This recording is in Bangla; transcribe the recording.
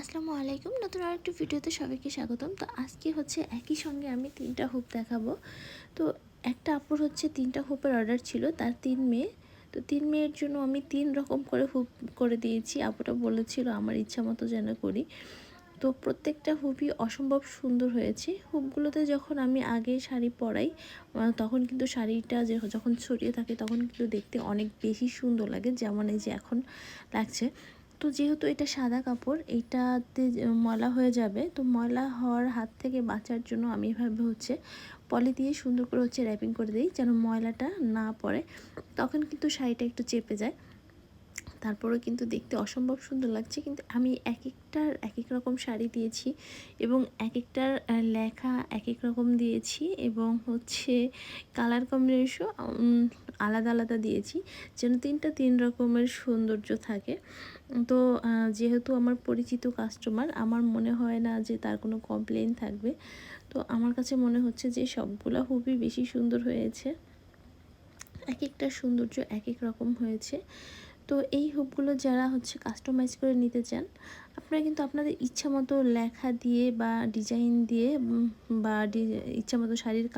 আসসালামু আলাইকুম। নতুন আরেকটি ভিডিওতে সবাইকে স্বাগতম। তো আজকে হচ্ছে একই সঙ্গে আমি তিনটা হুপ দেখাবো। তো একটা আপুর হচ্ছে তিনটা হুপের অর্ডার ছিল, তার তিন মেয়ে। তো তিন মেয়ের জন্য আমি তিন রকম করে হুপ করে দিয়েছি। আপুটা বলেছিল, আমার ইচ্ছা মতো যেন করি। তো প্রত্যেকটা হুপই অসম্ভব সুন্দর হয়েছে। হুপগুলোতে যখন আমি আগে শাড়ি পরাই তখন কিন্তু শাড়িটা যে যখন ছড়িয়ে থাকে, তখন কিন্তু দেখতে অনেক বেশি সুন্দর লাগে। যেমন এই যে এখন লাগছে। তো যেহেতু এটা সাদা কাপড়, এইটাতে ময়লা হয়ে যাবে। তো ময়লা হওয়ার হাত থেকে বাঁচার জন্য আমি এভাবে হচ্ছে পলি দিয়ে সুন্দর করে হচ্ছে র্যাপিং করে দিই যেন ময়লাটা না পড়ে। তখন কিন্তু শাড়িটা একটু চেপে যায়। তারপরেও কিন্তু দেখতে অসম্ভব সুন্দর লাগছে। কিন্তু আমি এক একটার এক এক রকম শাড়ি দিয়েছি এবং এক একটার লেখা এক এক রকম দিয়েছি এবং হচ্ছে কালার কম্বিনেশন আলাদা আলাদা দিয়েছি যেন তিনটা তিন রকমের সৌন্দর্য থাকে। তো যেহেতু আমার পরিচিত কাস্টমার আমার মনে হয় না যে তার কোনো কমপ্লেন থাকবে। তো আমার কাছে মনে হচ্ছে যে সবগুলো খুবই বেশি সুন্দর হয়েছে। এক একটা সৌন্দর্য এক এক রকম হয়েছে। তো এই হুপগুলো যারা হচ্ছে কাস্টমাইজ করে নিতে চান, আপনারা কিন্তু আপনাদের ইচ্ছা মতো লেখা দিয়ে বা ডিজাইন দিয়ে বা ইচ্ছা মতো শাড়ির